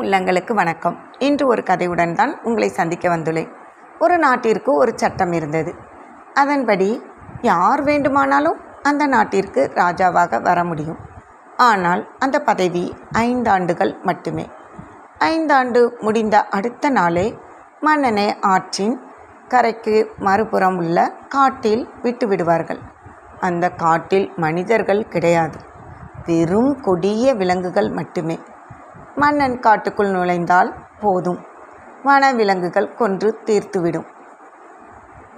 உள்ளங்களுக்கு வணக்கம். இன்று ஒரு கதையுடன் தான் உங்களை சந்திக்க வந்துள்ளேன். ஒரு நாட்டிற்கு ஒரு சட்டம் இருந்தது. அதன்படி யார் வேண்டுமானாலும் அந்த நாட்டிற்கு ராஜாவாக வர முடியும். ஆனால் அந்த பதவி ஐந்தாண்டுகள் மட்டுமே. ஐந்தாண்டு முடிந்த அடுத்த நாளே மன்னனை ஆற்றின் கரைக்கு மறுபுறம் உள்ள காட்டில் விட்டு விடுவார்கள். அந்த காட்டில் மனிதர்கள் கிடையாது. வெறும் கொடிய விலங்குகள் மட்டுமே. மன்னன் காட்டுக்குள் நுழைந்தால் போதும். வனவிலங்குகள் கொன்று தீர்த்துவிடும்.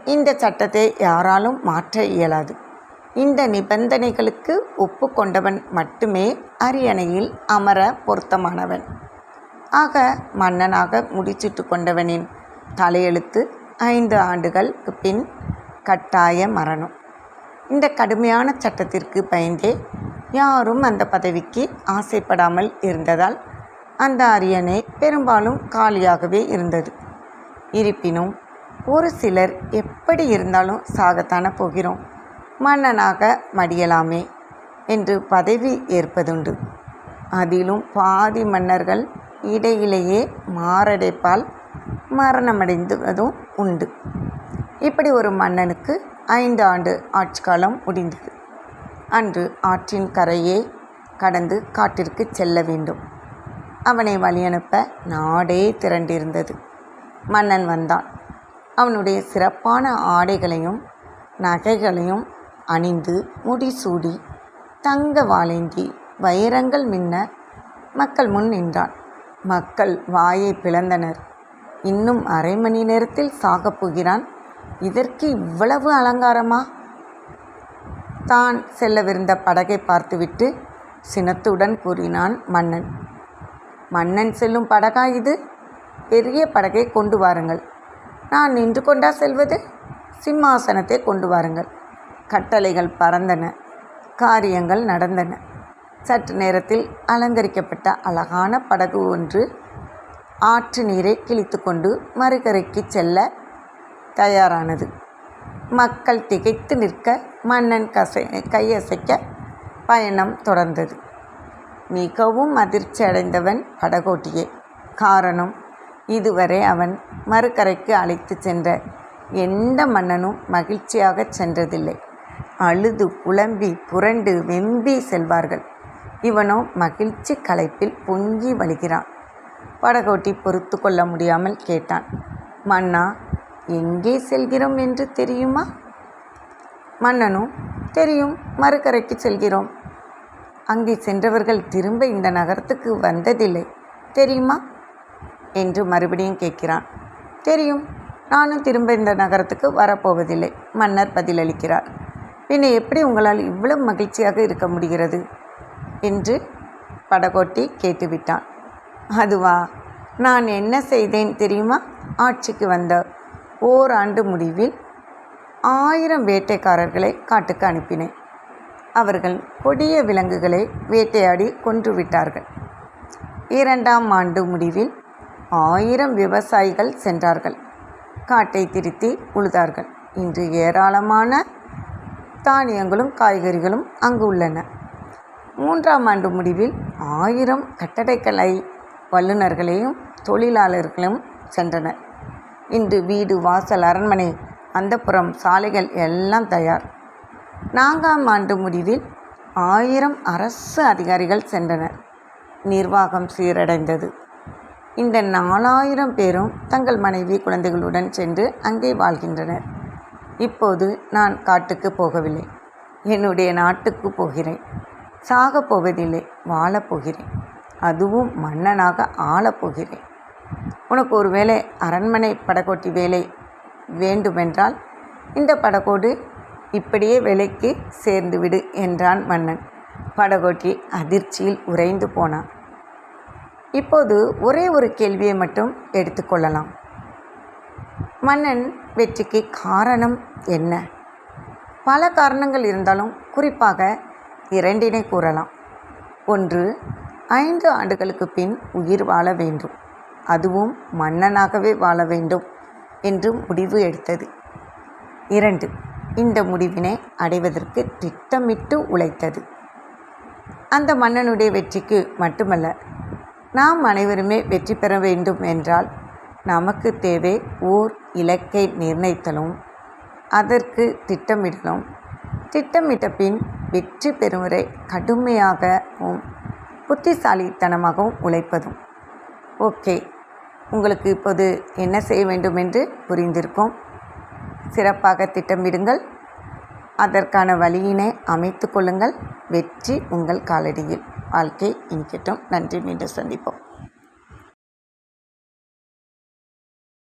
இந்த சட்டத்தை யாராலும் மாற்ற இயலாது. இந்த நிபந்தனைகளுக்கு ஒப்புக்கொண்டவன் மட்டுமே அரியணையில் அமர பொருத்தமானவன். ஆக மன்னனாக முடிச்சிட்டு கொண்டவனின் தலையெழுத்து ஐந்து ஆண்டுகளுக்கு பின் கட்டாய மரணம். இந்த கடுமையான சட்டத்திற்கு பயந்தே யாரும் அந்த பதவிக்கு ஆசைப்படாமல் இருந்ததால் அந்த அரியணை பெரும்பாலும் காலியாகவே இருந்தது. இருப்பினும் ஒரு சிலர் எப்படி இருந்தாலும் சாகத்தான போகிறோம். மன்னனாக மடியலாமே என்று பதவி ஏற்பதுண்டு. அதிலும் பாதி மன்னர்கள் இடையிலேயே மாரடைப்பால் மரணமடைந்ததும் உண்டு. இப்படி ஒரு மன்னனுக்கு ஐந்து ஆண்டு ஆட்சி காலம் முடிந்தது. அன்று ஆற்றின் கரையே கடந்து காட்டிற்கு செல்ல வேண்டும். அவனை வழியனுப்ப நாடே திரண்டிருந்தது. மன்னன் வந்தான். அவனுடைய சிறப்பான ஆடைகளையும் நகைகளையும் அணிந்து முடிசூடி தங்க வாழேந்தி வைரங்கள் மின்ன மக்கள் முன் நின்றான். மக்கள் வாயை பிளந்தனர். இன்னும் அரை மணி நேரத்தில் சாகப் போகிறான். இதற்கு இவ்வளவு அலங்காரமா? தான் செல்லவிருந்த படகை பார்த்துவிட்டு சினத்துடன் கூறினான் மன்னன். மன்னன் செல்லும் படகா இது. பெரிய படகை கொண்டு வாருங்கள். நான் நின்று கொண்டா செல்வது? சிம்மாசனத்தை கொண்டு வாருங்கள். கட்டளைகள் பறந்தன. காரியங்கள் நடந்தன. சற்று நேரத்தில் அலங்கரிக்கப்பட்ட அழகான படகு ஒன்று ஆற்று நீரை கிழித்து கொண்டு மறுகரைக்கு செல்ல தயாரானது. மக்கள் திகைத்து நிற்க மன்னன் கசை கையசைக்க பயணம் தொடர்ந்தது. மிகவும் அதிர்ச்சி அடைந்தவன் படகோட்டியே. காரணம் இதுவரை அவன் மறுகரைக்கு அழைத்து சென்ற எந்த மன்னனும் மகிழ்ச்சியாக சென்றதில்லை. அழுது குழம்பி புரண்டு வெம்பி செல்வார்கள். இவனோ மகிழ்ச்சி களைப்பில் பொங்கி வழிகிறான். படகோட்டி பொறுத்து கொள்ள முடியாமல் கேட்டான். மன்னா எங்கே செல்கிறோம் என்று தெரியுமா? மன்னனும் தெரியும். மறுகரைக்கு செல்கிறோம். அங்கே சென்றவர்கள் திரும்ப இந்த நகரத்துக்கு வந்ததில்லை. தெரியுமா? என்று மறுபடியும் கேட்கிறான். தெரியும். நானும் திரும்ப இந்த நகரத்துக்கு வரப்போவதில்லை. மன்னர் பதிலளிக்கிறார். பின்ன எப்படி உங்களால் இவ்வளவு மகிழ்ச்சியாக இருக்க முடிகிறது? என்று படகோட்டி கேட்டுவிட்டான். அதுவா? நான் என்ன செய்தேன் தெரியுமா? ஆட்சிக்கு வந்த ஓராண்டு முடிவில் ஆயிரம் வேட்டைக்காரர்களை காட்டுக்கு அனுப்பினேன். அவர்கள் கொடிய விலங்குகளை வேட்டையாடி கொன்றுவிட்டார்கள். இரண்டாம் ஆண்டு முடிவில் ஆயிரம் விவசாயிகள் சென்றார்கள். காட்டை திருத்தி உழுதார்கள். இன்று ஏராளமான தானியங்களும் காய்கறிகளும் அங்கு உள்ளன. மூன்றாம் ஆண்டு முடிவில் ஆயிரம் கட்டடக்கலை வல்லுநர்களையும் தொழிலாளர்களும் சென்றனர். இன்று வீடு வாசல் அரண்மனை அந்தப்புறம் சாலைகள் எல்லாம் தயார். நான்காம் ஆண்டு முடிவில் ஆயிரம் அரசு அதிகாரிகள் சென்றனர். நிர்வாகம் சீரடைந்தது. இந்த நாலாயிரம் பேரும் தங்கள் மனைவி குழந்தைகளுடன் சென்று அங்கே வாழ்கின்றனர். இப்போது நான் காட்டுக்கு போகவில்லை. என்னுடைய நாட்டுக்கு போகிறேன். சாகப் போவதில்லை வாழப் போகிறேன். அதுவும் மன்னனாக ஆளப் போகிறேன். உனக்கு ஒருவேளை அரண்மனை படகோட்டி வேலை வேண்டுமென்றால் இந்த படகோடு இப்படியே வேலைக்கு சேர்ந்து விடு என்றான் மன்னன். படகோட்டி அதிர்ச்சியில் உறைந்து போனான். இப்போது ஒரே ஒரு கேள்வியை மட்டும் எடுத்துக்கொள்ளலாம் மன்னன் வெற்றிக்கு காரணம் என்ன? பல காரணங்கள் இருந்தாலும் குறிப்பாக இரண்டினை கூறலாம். ஒன்று ஐந்து ஆண்டுகளுக்கு பின் உயிர் வாழ வேண்டும். அதுவும் மன்னனாகவே வாழ வேண்டும் என்று முடிவு எடுத்தது. இரண்டு இந்த முடிவினை அடைவதற்கு திட்டமிட்டு உழைத்தது. அந்த மன்னனுடைய வெற்றிக்கு மட்டுமல்ல நாம் அனைவருமே வெற்றி பெற வேண்டும் என்றால் நமக்கு தேவை ஓர் இலக்கை நிர்ணயித்தலும் அதற்கு திட்டமிடலும். திட்டமிட்ட பின் வெற்றி பெறும் வரை கடுமையாகவும் புத்திசாலித்தனமாகவும் உழைப்பதும். ஓகே உங்களுக்கு இப்போது என்ன செய்ய வேண்டும் என்று புரிந்திருக்கோம். சிறப்பாக திட்டமிடுங்கள். அதற்கான வழியினை அமைத்து கொள்ளுங்கள். வெற்றி உங்கள் காலடியில். வாழ்க்கை இனிக்கட்டும். நன்றி. மீண்டும் சந்திப்போம்.